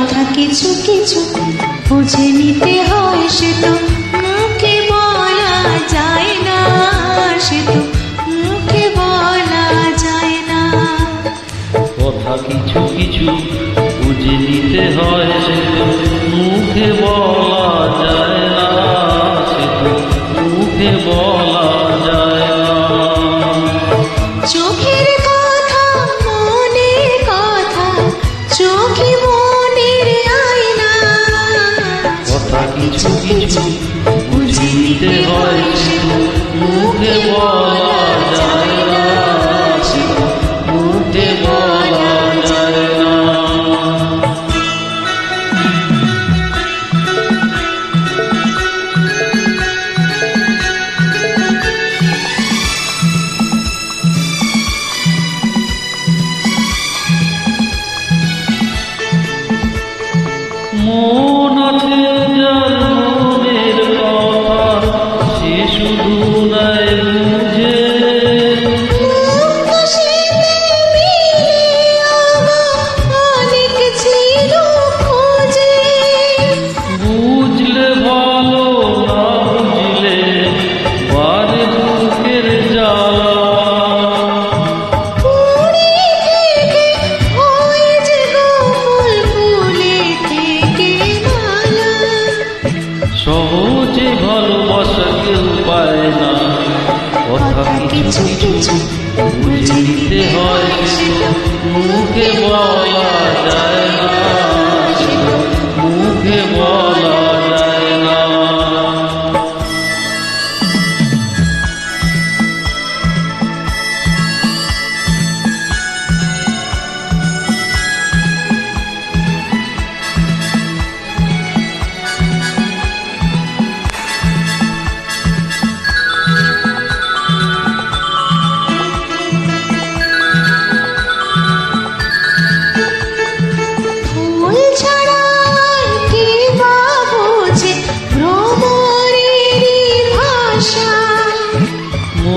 কথা কিছু কিছু বুঝে নিতে হয় সে তো। মুখে বলা যায় না সে তো মুখে বলা যায় না। কথা কিছু কিছু বুঝে নিতে হয় সে তো। মুখে বলা যায় না সে তো মুখে বলা যায় না। চোখের কথা মনের কথা চোখে কিছু কিছু বুঝে নিতে হয় মুখে বলা সহজে ভালোবাসা কেউ পায় না। কথা কিছু কিছু বুঝে নিতে হয় মুখে বলা যায় না।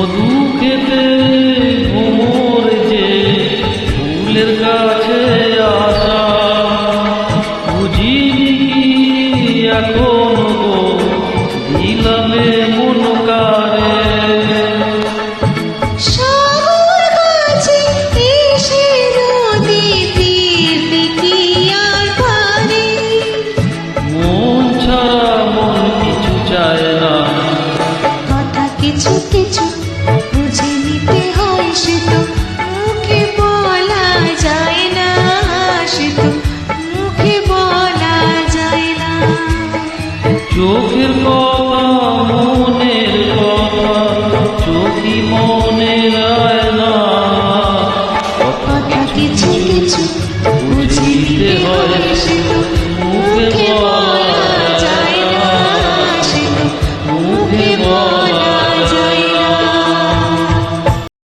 মধু খেতে ভোর যে ফুলের কাছে আসা বুঝিনি কি এখন গো দিলামে মন কারে মন ছাড়া মন কিছু চায় না। কথা কিছু কিছু মুখের কথা মনের কথা চোখি মন